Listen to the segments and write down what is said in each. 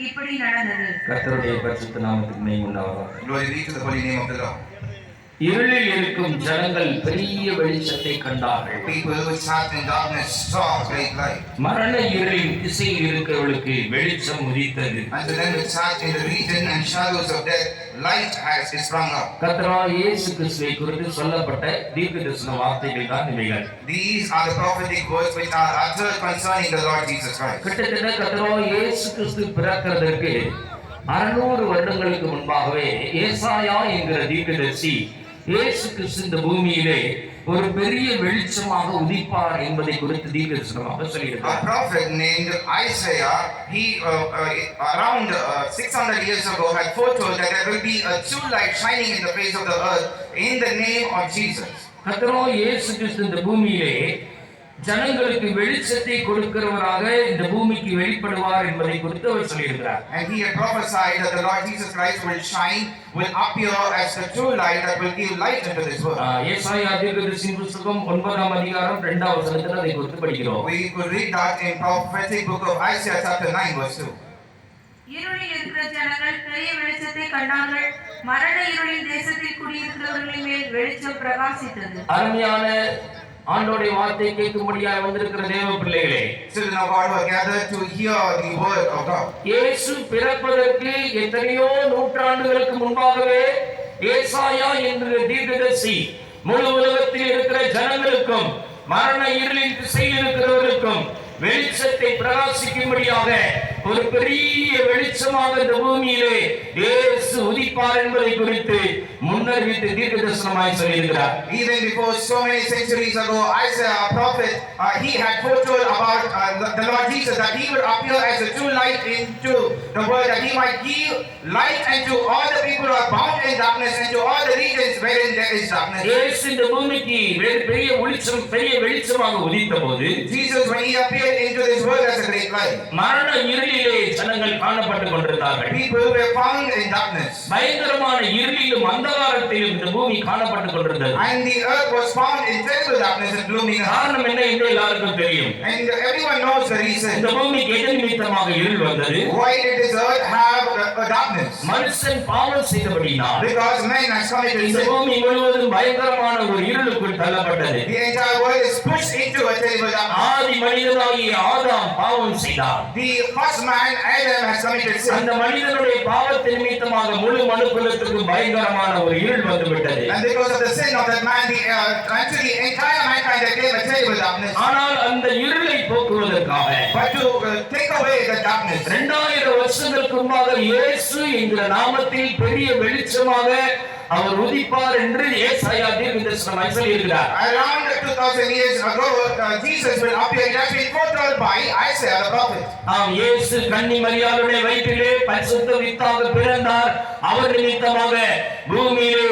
இப்படி நடந்தது. கர்த்தருடைய பரிசுத்த நாமத்துக்கு மெய் உண்டாவதாக இருளில் இருக்கும் ஜனங்கள் பெரிய வெளிச்சத்தை கண்டார்கள் People who sat in darkness saw great light. மரண இருளின் திசையில் இருக்கிறவர்களுக்கு வெளிச்சம் உதித்தது And them which sat in the region and shadows of death, light has sprung up. கர்த்தரா இயேசு கிறிஸ்துவை குறித்து சொல்லப்பட்ட தீர்க்க தரிசன வார்த்தைகள் தான் இவைகள் These are the prophetic words which are uttered concerning the Lord Jesus Christ. கிட்டத்தட்ட கர்த்தரா இயேசு கிறிஸ்து பிறக்கிறதற்கு அறுநூறு வருடங்களுக்கு முன்பாகவே ஏசாயா என்கிற தீர்க்கதரிசி இயேசு கிறிஸ்து இந்த பூமியிலே ஒரு பெரிய வெளிச்சமாக உதிப்பார் என்பதை குறித்து தீர்க்கதரிசனமாக A சொல்லியிருக்கிறார் prophet named Isaiah, he uh, uh, around uh, 600 years ago had foretold that there will be a true light shining in the face of the earth in the name of Jesus. கர்த்தரோ இயேசு கிறிஸ்து இந்த பூமியிலே ஜனங்களுக்கு வெளிச்சத்தை கொடுக்கிறவராக இந்த பூமிக்கு வெளிப்படுவார் என்பதை குறித்து அவர் சொல்லியிருக்கிறார் And he had prophesied that the Lord Jesus Christ will shine, will appear as the true light that will give light into this world. ஏசாயா தீர்க்கதரிசியின் புஸ்தகம் ஒன்பதாம் அதிகாரம் இரண்டாம் வசனத்தில் அதை குறித்து படிக்கிறோம் We could read that in prophetic book of Isaiah chapter 9 verse 2. இருளில் இருக்கிற ஜனங்கள் பெரிய வெளிச்சத்தை கண்டார்கள் மரண இருளின் தேசத்தில் குடியிருக்கிறவர்களின் மேல் வெளிச்சம் பிரகாசித்தது அருமையான ஆண்டோடைய வார்த்தை கேட்கும்படியாக வந்திருக்கிற தேவ பிள்ளைகளே Children of God were gathered to hear the word of God. இயேசு பிறப்பதற்கு எத்தனையோ நூற்றாண்டுகளுக்கு முன்பாகவே ஏசாயா என்கிற தீர்க்கதரிசி முழு உலகத்தில் இருக்கிற ஜனங்களுக்கும் மரண இருளின் திசையில் இருக்கிறவர்களுக்கும் வெளிச்சத்தை பிரகாசிக்கும்படியாக ஒரு பெரிய வெளிச்சமாக இந்த பூமியிலே இயேசு உதிப்பார் என்பதை குறித்து முன்னறிவித்து தீர்க்க தரிசனமாய் சொல்லியிருக்கிறார் Even before so many centuries ago, Isaiah, a prophet, uh, he had foretold about uh, the the Lord Jesus that he would appear as a true light into the world, that he might give light unto all the people who are bound in darkness and to all the regions wherein there is darkness. இயேசு இந்த பூமிக்கு பெரிய வெளிச்சம் பெரிய வெளிச்சமாக உதித்த போது Jesus, when he appeared into this world as a great light, மரண இருளிலே ஜனங்கள் காணப்பட்டுக் கொண்டிருந்தார்கள் people were found in darkness. பயங்கரமான இருளிலும் அந்தகாரத்திலும் இந்த பூமி காணப்பட்டுக் கொண்டிருந்தது And the earth was found in terrible darkness and gloomy. காரணம் என்ன என்று எல்லாருக்கும் தெரியும் And everyone knows the reason. இந்த பூமிக்கு எது நிமித்தமாக இருள் வந்தது Why did this earth have a, a darkness? மனுஷன் பாவம் செய்தபடினால் Because man has committed இந்த sin. பூமி முழுவதும் பயங்கரமான ஒரு இருளுக்குள் தள்ளப்பட்டது The entire world is pushed into a terrible darkness. ஆதி ஆதாம் பாவம் செய்தார் The first man, Adam, has committed sin. அந்த மனிதனுடைய பாவத்தின் நிமித்தமாக முழு மனுக்குலத்துக்கு பயங்கரமான ஒரு இருள் வந்துவிட்டது And because of the sin of that man, the, uh, actually entire mankind there came a terrible darkness. ஆனால் அந்த இருளை போக்குவதற்காக But to uh, take away the darkness, இரண்டாயிரம் வருஷங்களுக்கு முன்பாக இயேசு என்கிற நாமத்தில் பெரிய வெளிச்சமாக அவர் உதிப்பார் என்று ஏசாயா தீர்க்கதரிசனமாய் சொல்லியிருக்கிறார் around 2000 years ago, uh, Jesus will appear. Been foretold by Isaiah the prophet. ஆம் இயேசு கன்னி மரியாளுடைய வயிற்றிலே பரிசுத்த வித்தாக பிறந்தார் அவர் நிமித்தமாக பூமியிலே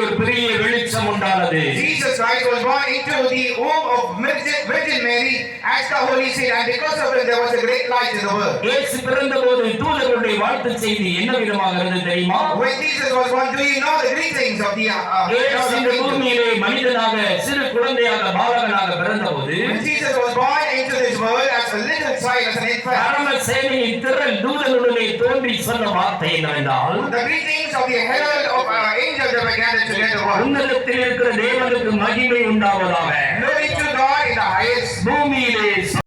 உண்டானது Jesus Christ was born into the womb of Virgin, Virgin Mary as the Holy Seed, and because of him, there was a great light in the world. இயேசு பிறந்தபோது தூதர்களுடைய வாழ்த்து செய்தி என்ன விதமாக இருந்தது தெரியுமா When Jesus was born, do you know the greetings of the uh, இயேசு இந்த uh, பூமியிலே மனிதனாக சிறு குழந்தையாக பாலகனாக பிறந்தபோது Jesus was born into this world as a little child, as an infant, பரம சேனையின் திரள் தூதனுடனே தோன்றி சொன்ன வார்த்தை என்னவென்றால் the greetings of the herald of uh, angels that were gathered together were உன்னதத்தில் இருக்கிற தேவனுக்கு மகிமை உண்டாவதாக. பூமியிலே